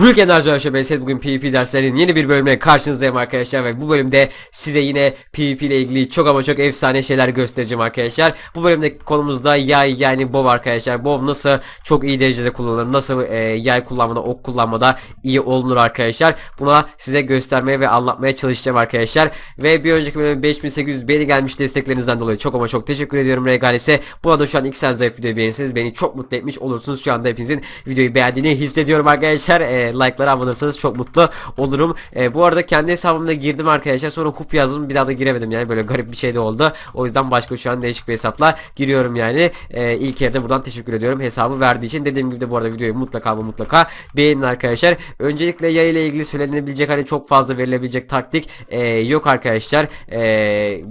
Rülk Enerji Aşabeysel bugün PvP derslerinin yeni bir bölümüne karşınızdayım arkadaşlar ve bu bölümde size yine PvP ile ilgili çok ama çok efsane şeyler göstereceğim arkadaşlar. Bu bölümde konumuzda yay yani bow arkadaşlar. Bow nasıl çok iyi derecede kullanılır, nasıl e, yay kullanmada, ok kullanmada iyi olunur arkadaşlar. Buna size göstermeye ve anlatmaya çalışacağım arkadaşlar. Ve bir önceki bölümde 5800 beğeni gelmiş desteklerinizden dolayı çok ama çok teşekkür ediyorum Regales'e. Bu arada şu an ilk sen zayıf videoyu beğenirseniz beni çok mutlu etmiş olursunuz. Şu anda hepinizin videoyu beğendiğini hissediyorum arkadaşlar. Like'lara abone çok mutlu olurum. E, bu arada kendi hesabımda girdim arkadaşlar. Sonra kup yazdım. Bir daha da giremedim yani. Böyle garip bir şey de oldu. O yüzden başka şu an değişik bir hesapla giriyorum yani. E, ilk evde buradan teşekkür ediyorum hesabı verdiği için. Dediğim gibi de bu arada videoyu mutlaka ama mutlaka beğenin arkadaşlar. Öncelikle yay ile ilgili söylenebilecek hani çok fazla verilebilecek taktik e, yok arkadaşlar. E,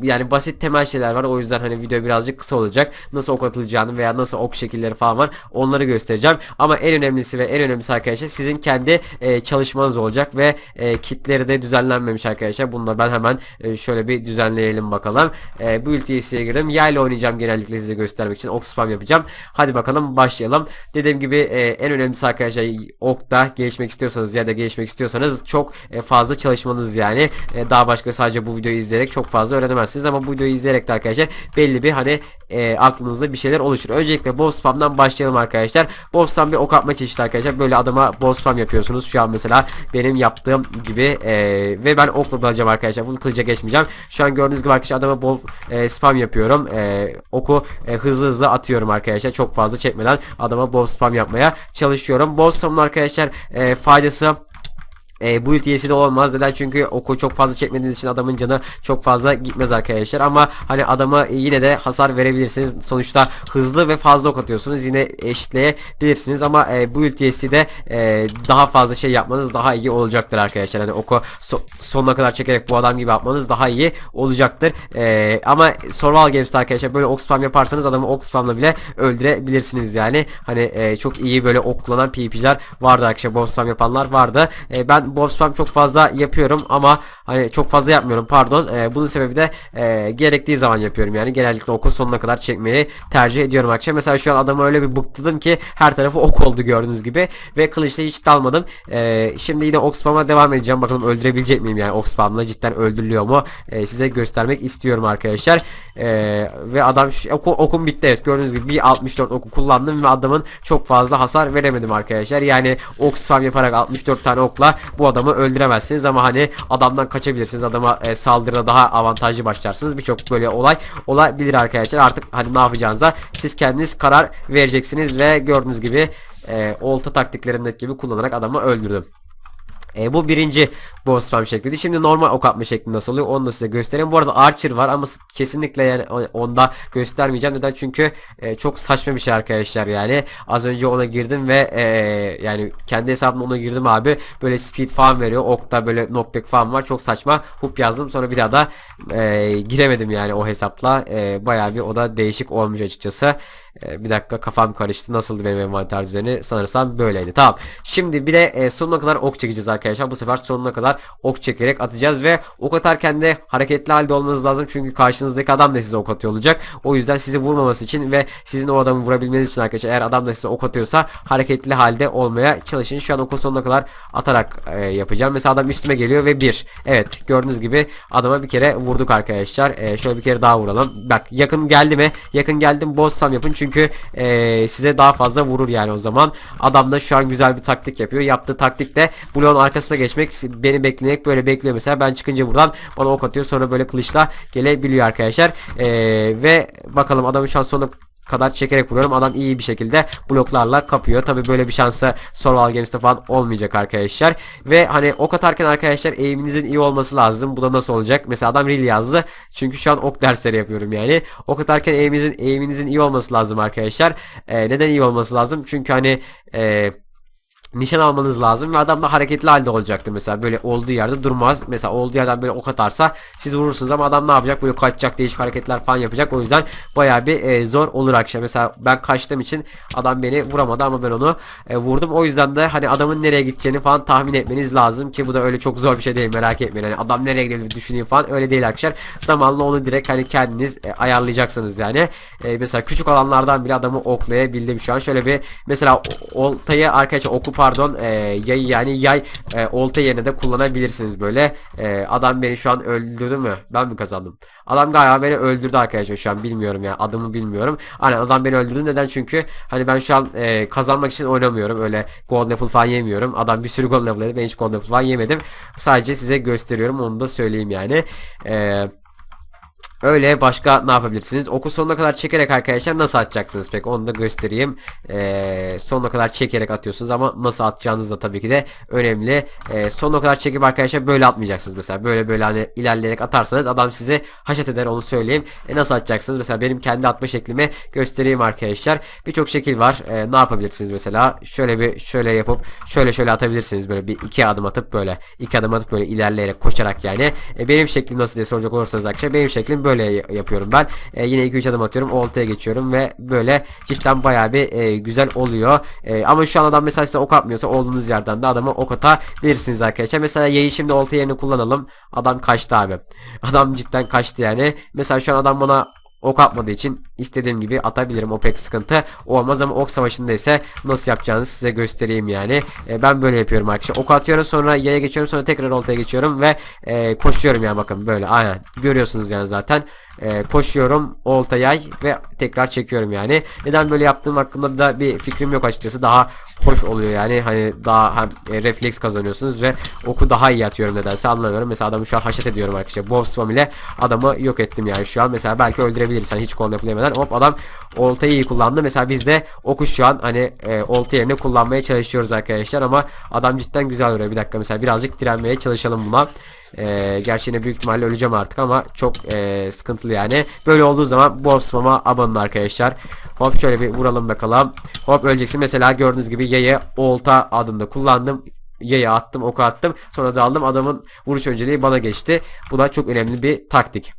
yani basit temel şeyler var. O yüzden hani video birazcık kısa olacak. Nasıl ok atılacağını veya nasıl ok şekilleri falan var. Onları göstereceğim. Ama en önemlisi ve en önemlisi arkadaşlar sizin kendi e, çalışmanız olacak ve e, kitleri de düzenlenmemiş arkadaşlar. Bunu da ben hemen e, şöyle bir düzenleyelim bakalım. E, bu ultiyesiye girdim. Yayla oynayacağım genellikle size göstermek için. Ok spam yapacağım. Hadi bakalım başlayalım. Dediğim gibi e, en önemlisi arkadaşlar okta gelişmek istiyorsanız ya da gelişmek istiyorsanız çok e, fazla çalışmanız yani. E, daha başka sadece bu videoyu izleyerek çok fazla öğrenemezsiniz ama bu videoyu izleyerek de arkadaşlar belli bir hani e, aklınızda bir şeyler oluşur. Öncelikle boss spam'dan başlayalım arkadaşlar. Boss spam bir ok atma çeşidi arkadaşlar. Böyle adama boss spam yapıyorsunuz. Şu an mesela benim yaptığım gibi e, ve ben okla dalacağım arkadaşlar. Bunu kılıca geçmeyeceğim. Şu an gördüğünüz gibi arkadaşlar adama bol e, spam yapıyorum. E, oku e, hızlı hızlı atıyorum arkadaşlar. Çok fazla çekmeden adama bol spam yapmaya çalışıyorum. Bol spamın arkadaşlar e, faydası e, bu ultiyesi de olmaz neden çünkü oku çok fazla çekmediğiniz için adamın canı çok fazla gitmez arkadaşlar. Ama hani adama yine de hasar verebilirsiniz. Sonuçta hızlı ve fazla ok atıyorsunuz. Yine eşitleyebilirsiniz. Ama e, bu ultiyesi de e, daha fazla şey yapmanız daha iyi olacaktır arkadaşlar. Hani oku so- sonuna kadar çekerek bu adam gibi yapmanız daha iyi olacaktır. E, ama survival games'te arkadaşlar böyle ok spam yaparsanız adamı ok spamla bile öldürebilirsiniz yani. Hani e, çok iyi böyle ok kullanan PvP'ler vardı arkadaşlar. Boss spam yapanlar vardı. E, ben boss spam çok fazla yapıyorum ama hani çok fazla yapmıyorum pardon. E, bunun sebebi de e, gerektiği zaman yapıyorum yani. Genellikle okul sonuna kadar çekmeyi tercih ediyorum arkadaşlar. Mesela şu an adamı öyle bir bıktırdım ki her tarafı ok oldu gördüğünüz gibi ve kılıçla hiç dalmadım. E, şimdi yine ok spam'a devam edeceğim. Bakalım öldürebilecek miyim yani ok spam'la cidden öldürülüyor mu? E, size göstermek istiyorum arkadaşlar. E, ve adam oku, okum bitti evet gördüğünüz gibi bir 64 oku kullandım ve adamın çok fazla hasar veremedim arkadaşlar. Yani ok spam yaparak 64 tane okla bu adamı öldüremezsiniz ama hani adamdan kaçabilirsiniz. Adama e, saldırıda daha avantajlı başlarsınız. Birçok böyle olay olabilir arkadaşlar. Artık hani ne yapacağınıza siz kendiniz karar vereceksiniz ve gördüğünüz gibi e, olta taktiklerindeki gibi kullanarak adamı öldürdüm. E, bu birinci boss spam şekliydi. Şimdi normal ok atma şekli nasıl oluyor onu da size göstereyim. Bu arada Archer var ama kesinlikle yani onda göstermeyeceğim. Neden? Çünkü e, çok saçma bir şey arkadaşlar yani. Az önce ona girdim ve e, yani kendi hesabımda ona girdim abi. Böyle speed falan veriyor. Okta böyle knockback falan var. Çok saçma. Hoop yazdım. Sonra bir daha da e, giremedim yani o hesapla. E, bayağı bir o da değişik olmuş açıkçası. E, bir dakika kafam karıştı. Nasıldı benim envanter düzeni? Sanırsam böyleydi. Tamam. Şimdi bir de e, sonuna kadar ok çekeceğiz arkadaşlar. Bu sefer sonuna kadar ok çekerek atacağız ve ok atarken de hareketli halde olmanız lazım. Çünkü karşınızdaki adam da size ok atıyor olacak. O yüzden sizi vurmaması için ve sizin o adamı vurabilmeniz için arkadaşlar eğer adam da size ok atıyorsa hareketli halde olmaya çalışın. Şu an oku sonuna kadar atarak e, yapacağım. Mesela adam üstüme geliyor ve bir. Evet gördüğünüz gibi adama bir kere vurduk arkadaşlar. E, şöyle bir kere daha vuralım. Bak yakın geldi mi? Yakın geldim boss tam yapın çünkü e, size daha fazla vurur yani o zaman. Adam da şu an güzel bir taktik yapıyor. Yaptığı taktik de bloğun arkasına geçmek. Beni bekleyerek böyle bekliyor mesela. Ben çıkınca buradan bana ok atıyor. Sonra böyle kılıçla gelebiliyor arkadaşlar. E, ve bakalım adamın şu an sonuna kadar çekerek vuruyorum. Adam iyi bir şekilde bloklarla kapıyor. Tabi böyle bir şansı Survival Games'te falan olmayacak arkadaşlar. Ve hani ok atarken arkadaşlar eğiminizin iyi olması lazım. Bu da nasıl olacak? Mesela adam real yazdı. Çünkü şu an ok dersleri yapıyorum yani. Ok atarken eğiminizin, eğiminizin iyi olması lazım arkadaşlar. Ee, neden iyi olması lazım? Çünkü hani eee nişan almanız lazım ve adam da hareketli halde olacaktır mesela. Böyle olduğu yerde durmaz. Mesela olduğu yerden böyle ok atarsa siz vurursunuz ama adam ne yapacak? Böyle kaçacak değişik hareketler falan yapacak. O yüzden baya bir e, zor olur akşam. Mesela ben kaçtığım için adam beni vuramadı ama ben onu e, vurdum. O yüzden de hani adamın nereye gideceğini falan tahmin etmeniz lazım ki bu da öyle çok zor bir şey değil merak etmeyin. Hani adam nereye gidebilir düşüneyim falan. Öyle değil arkadaşlar. Zamanla onu direkt hani kendiniz e, ayarlayacaksınız yani. E, mesela küçük alanlardan bile adamı oklayabildim şu an. Şöyle bir mesela oltayı arkadaşlar okup pardon e, yayı yani yay e, olta yerine de kullanabilirsiniz böyle. E, adam beni şu an öldürdü mü? Ben mi kazandım? Adam galiba beni öldürdü arkadaşlar şu an bilmiyorum ya adımı bilmiyorum. Aynen adam beni öldürdü neden çünkü hani ben şu an e, kazanmak için oynamıyorum öyle golden apple falan yemiyorum. Adam bir sürü golden apple yedi ben hiç golden apple falan yemedim. Sadece size gösteriyorum onu da söyleyeyim yani. Eee Öyle başka ne yapabilirsiniz? Oku sonuna kadar çekerek arkadaşlar nasıl atacaksınız peki onu da göstereyim. Ee, sonuna kadar çekerek atıyorsunuz ama nasıl atacağınız da tabii ki de önemli. Ee, sonuna kadar çekip arkadaşlar böyle atmayacaksınız mesela. Böyle böyle hani ilerleyerek atarsanız adam sizi haşet eder onu söyleyeyim. E, nasıl atacaksınız? Mesela benim kendi atma şeklimi göstereyim arkadaşlar. Birçok şekil var. Ee, ne yapabilirsiniz mesela? Şöyle bir şöyle yapıp şöyle şöyle atabilirsiniz. Böyle bir iki adım atıp böyle iki adım atıp böyle ilerleyerek koşarak yani. E, benim şeklim nasıl diye soracak olursanız arkadaşlar benim şeklim böyle yapıyorum ben. E, yine 2-3 adım atıyorum. Oltaya geçiyorum ve böyle cidden bayağı bir e, güzel oluyor. E, ama şu an adam mesela size ok atmıyorsa olduğunuz yerden de adama ok atabilirsiniz arkadaşlar. Mesela yayı şimdi olta yerine kullanalım. Adam kaçtı abi. Adam cidden kaçtı yani. Mesela şu an adam bana ok atmadığı için istediğim gibi atabilirim. O pek sıkıntı olmaz ama ok savaşında ise nasıl yapacağınızı size göstereyim yani. E, ben böyle yapıyorum arkadaşlar. Ok atıyorum sonra yaya geçiyorum sonra tekrar oltaya geçiyorum ve e, koşuyorum yani bakın böyle. Aynen görüyorsunuz yani zaten. E, koşuyorum olta yay ve tekrar çekiyorum yani. Neden böyle yaptığım hakkında da bir fikrim yok açıkçası. Daha hoş oluyor yani. Hani daha hem e, refleks kazanıyorsunuz ve oku daha iyi atıyorum nedense anlamıyorum. Mesela adamı şu an haşet ediyorum arkadaşlar. Bow spam ile adamı yok ettim yani şu an. Mesela belki öldürebiliriz. Hani hiç kol yapılameden hop adam oltayı iyi kullandı mesela biz de oku şu an hani e, olta yerine kullanmaya çalışıyoruz arkadaşlar ama adam cidden güzel vuruyor bir dakika mesela birazcık direnmeye çalışalım buna e, gerçi yine büyük ihtimalle öleceğim artık ama çok e, sıkıntılı yani. Böyle olduğu zaman Bow Spam'a abanın arkadaşlar. Hop şöyle bir vuralım bakalım. Hop öleceksin. Mesela gördüğünüz gibi yaya olta adında kullandım. Yaya attım, oku attım. Sonra da aldım. Adamın vuruş önceliği bana geçti. Bu da çok önemli bir taktik.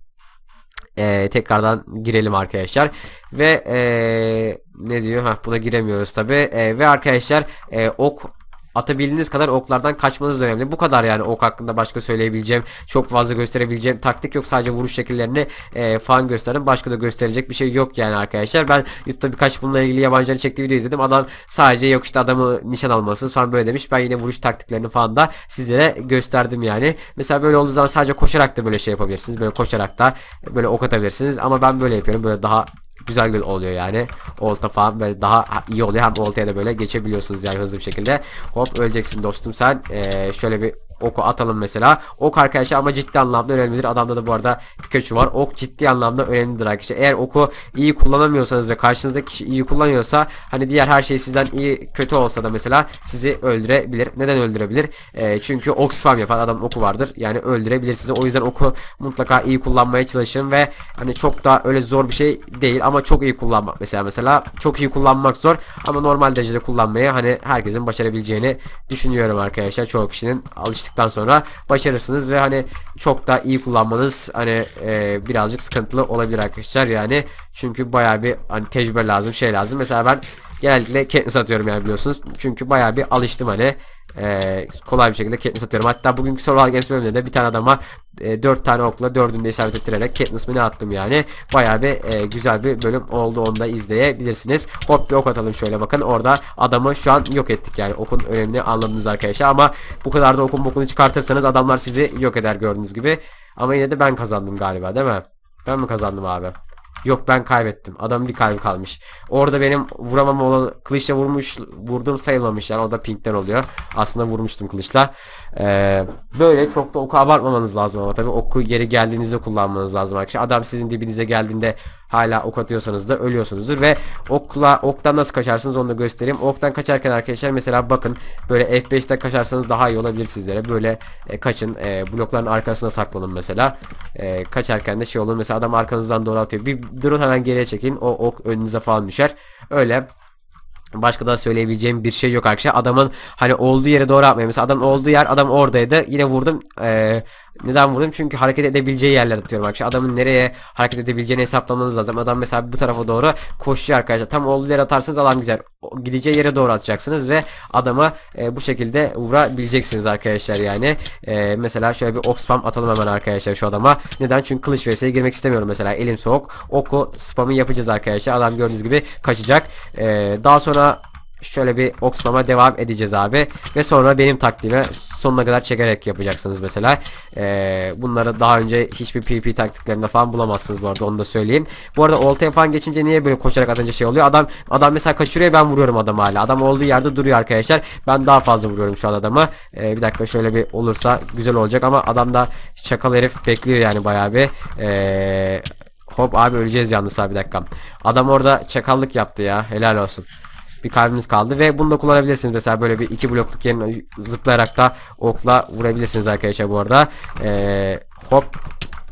Ee, tekrardan girelim arkadaşlar. Ve ee, ne diyor? Ha buna giremiyoruz tabi ve arkadaşlar ee, ok atabildiğiniz kadar oklardan kaçmanız önemli. Bu kadar yani ok hakkında başka söyleyebileceğim, çok fazla gösterebileceğim taktik yok. Sadece vuruş şekillerini e, falan gösterdim. Başka da gösterecek bir şey yok yani arkadaşlar. Ben YouTube'da birkaç bununla ilgili yabancıların çektiği video izledim. Adam sadece yok işte adamı nişan alması falan böyle demiş. Ben yine vuruş taktiklerini falan da sizlere gösterdim yani. Mesela böyle olduğu zaman sadece koşarak da böyle şey yapabilirsiniz. Böyle koşarak da böyle ok atabilirsiniz. Ama ben böyle yapıyorum. Böyle daha güzel gol oluyor yani. Olta falan böyle daha iyi oluyor. Hem oltaya da böyle geçebiliyorsunuz yani hızlı bir şekilde. Hop öleceksin dostum sen. Ee, şöyle bir oku atalım mesela. Ok arkadaşlar ama ciddi anlamda önemlidir. Adamda da bu arada Pikachu var. Ok ciddi anlamda önemlidir arkadaşlar. Eğer oku iyi kullanamıyorsanız ve karşınızdaki kişi iyi kullanıyorsa hani diğer her şey sizden iyi kötü olsa da mesela sizi öldürebilir. Neden öldürebilir? Ee, çünkü ok spam yapan adam oku vardır. Yani öldürebilir sizi. O yüzden oku mutlaka iyi kullanmaya çalışın ve hani çok da öyle zor bir şey değil ama çok iyi kullanmak mesela mesela çok iyi kullanmak zor ama normal derecede kullanmayı hani herkesin başarabileceğini düşünüyorum arkadaşlar. Çoğu kişinin alıştıktan sonra başarırsınız ve hani çok da iyi kullanmanız hani e, birazcık sıkıntılı olabilir arkadaşlar yani çünkü bayağı bir hani tecrübe lazım şey lazım. Mesela ben genellikle Katniss atıyorum yani biliyorsunuz. Çünkü bayağı bir alıştım hani e, kolay bir şekilde Katniss atıyorum. Hatta bugünkü Survival Games bölümünde de bir tane adama e, 4 tane okla 4'ünü de isabet ettirerek Katniss ne attım yani. Bayağı bir e, güzel bir bölüm oldu onu da izleyebilirsiniz. Hop bir ok atalım şöyle bakın. Orada adamı şu an yok ettik yani. Okun önemini anladınız arkadaşlar ama bu kadar da okun bokunu çıkartırsanız adamlar sizi yok eder gördüğünüz gibi. Ama yine de ben kazandım galiba değil mi? Ben mi kazandım abi? Yok ben kaybettim. Adamın bir kalbi kalmış. Orada benim vuramam olan kılıçla vurmuş vurdum sayılmamış yani o da pinkten oluyor. Aslında vurmuştum kılıçla. Ee, böyle çok da oku abartmamanız lazım ama tabii oku yeri geldiğinizde kullanmanız lazım arkadaşlar. Adam sizin dibinize geldiğinde hala ok atıyorsanız da ölüyorsunuzdur ve okla oktan nasıl kaçarsınız onu da göstereyim. Oktan kaçarken arkadaşlar mesela bakın böyle F5'te kaçarsanız daha iyi olabilir sizlere. Böyle e, kaçın e, blokların arkasına saklanın mesela. E, kaçarken de şey olur mesela adam arkanızdan doğru atıyor. Bir durun hemen geriye çekin. O ok önünüze falan düşer. Öyle Başka da söyleyebileceğim bir şey yok arkadaşlar. Adamın hani olduğu yere doğru atmayın. Mesela adam olduğu yer adam oradaydı. Yine vurdum. Ee, neden vurdum? Çünkü hareket edebileceği yerler atıyorum arkadaşlar. Adamın nereye hareket edebileceğini hesaplamanız lazım. Adam mesela bu tarafa doğru koşuyor arkadaşlar. Tam olduğu yere atarsanız adam gider. Gideceği yere doğru atacaksınız ve adamı e, bu şekilde vurabileceksiniz arkadaşlar yani. E, mesela şöyle bir ok spam atalım hemen arkadaşlar şu adama. Neden? Çünkü kılıç vs'ye girmek istemiyorum mesela. Elim soğuk. Oku spamı yapacağız arkadaşlar. Adam gördüğünüz gibi kaçacak. E, daha sonra şöyle bir okslama devam edeceğiz abi. Ve sonra benim taktiğime sonuna kadar çekerek yapacaksınız mesela. Ee, bunları daha önce hiçbir PvP taktiklerinde falan bulamazsınız bu arada onu da söyleyeyim. Bu arada oltaya falan geçince niye böyle koşarak atınca şey oluyor? Adam adam mesela kaçırıyor ben vuruyorum adam hala. Adam olduğu yerde duruyor arkadaşlar. Ben daha fazla vuruyorum şu an adamı. Ee, bir dakika şöyle bir olursa güzel olacak ama adam da çakal herif bekliyor yani bayağı bir. Ee, hop abi öleceğiz yalnız abi bir dakika. Adam orada çakallık yaptı ya. Helal olsun bir kalbimiz kaldı. Ve bunu da kullanabilirsiniz. Mesela böyle bir iki blokluk yerine zıplayarak da okla vurabilirsiniz arkadaşlar bu arada. Ee, hop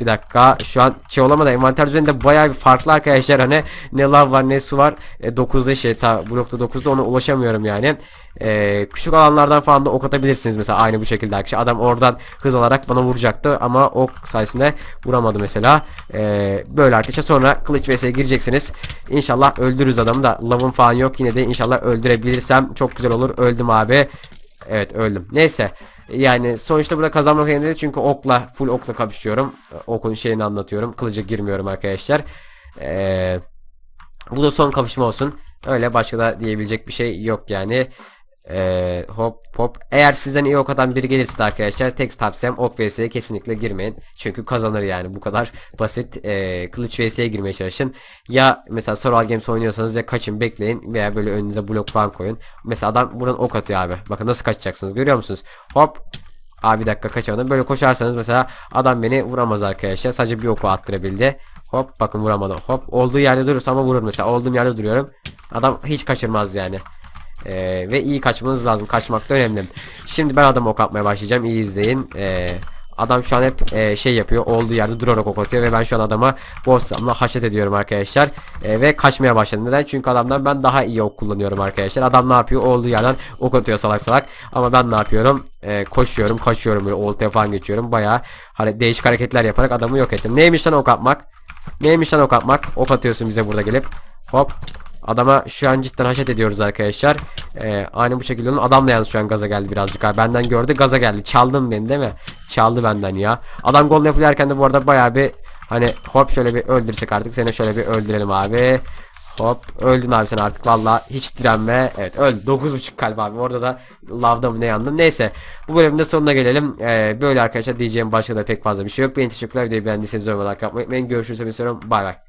bir dakika şu an şey olamadı. Envanter üzerinde bayağı bir farklı arkadaşlar. Hani ne lav var ne su var. E, 9'da şey ta blokta 9'da ona ulaşamıyorum yani. E, küçük alanlardan falan da ok atabilirsiniz mesela aynı bu şekilde arkadaşlar. Adam oradan hız alarak bana vuracaktı ama ok sayesinde vuramadı mesela. E, böyle arkadaşlar. Sonra kılıç vs'ye gireceksiniz. İnşallah öldürürüz adamı da. Lavın falan yok. Yine de inşallah öldürebilirsem çok güzel olur. Öldüm abi. Evet öldüm. Neyse. Yani sonuçta burada kazanmak önemli değil çünkü okla full okla kapışıyorum. Okun şeyini anlatıyorum. Kılıca girmiyorum arkadaşlar. Ee, bu da son kapışma olsun. Öyle başka da diyebilecek bir şey yok yani. Ee, hop hop. Eğer sizden iyi ok atan biri gelirse arkadaşlar tek tavsiyem ok vs'ye kesinlikle girmeyin. Çünkü kazanır yani bu kadar basit. Ee, kılıç vs'ye girmeye çalışın. Ya mesela Soral Games oynuyorsanız ya kaçın bekleyin veya böyle önünüze blok falan koyun. Mesela adam buradan ok atıyor abi. Bakın nasıl kaçacaksınız görüyor musunuz? Hop Abi bir dakika kaçamadım. Böyle koşarsanız mesela adam beni vuramaz arkadaşlar. Sadece bir oku attırabildi. Hop bakın vuramadı. Hop olduğu yerde durursa ama vurur mesela. Olduğum yerde duruyorum. Adam hiç kaçırmaz yani. Ee, ve iyi kaçmanız lazım. Kaçmak da önemli. Şimdi ben adamı ok atmaya başlayacağım. İyi izleyin. Ee, adam şu an hep e, şey yapıyor. Olduğu yerde durarak ok atıyor ve ben şu an adama boss'ımla haşet ediyorum arkadaşlar. Ee, ve kaçmaya başladım. Neden? Çünkü adamdan ben daha iyi ok kullanıyorum arkadaşlar. Adam ne yapıyor? Olduğu yerden ok atıyor salak salak. Ama ben ne yapıyorum? Ee, koşuyorum, kaçıyorum böyle oltaya falan geçiyorum. Bayağı hani değişik hareketler yaparak adamı yok ettim. Neymiş lan ok atmak? Neymiş lan ok atmak? Ok atıyorsun bize burada gelip. Hop. Adama şu an cidden haşet ediyoruz arkadaşlar. Ee, aynı bu şekilde onun adam da yalnız şu an gaza geldi birazcık. Abi. Benden gördü gaza geldi. Çaldın beni değil mi? Çaldı benden ya. Adam gol yapılırken de bu arada bayağı bir hani hop şöyle bir öldürsek artık. Seni şöyle bir öldürelim abi. Hop öldün abi sen artık valla hiç direnme. Evet öldü 9.5 kalp abi orada da lavda mı ne yandım. Neyse bu bölümün de sonuna gelelim. Ee, böyle arkadaşlar diyeceğim başka da pek fazla bir şey yok. Beni teşekkürler videoyu beğendiyseniz yorumlar like yapmayı unutmayın. Görüşürüz. Bay bay.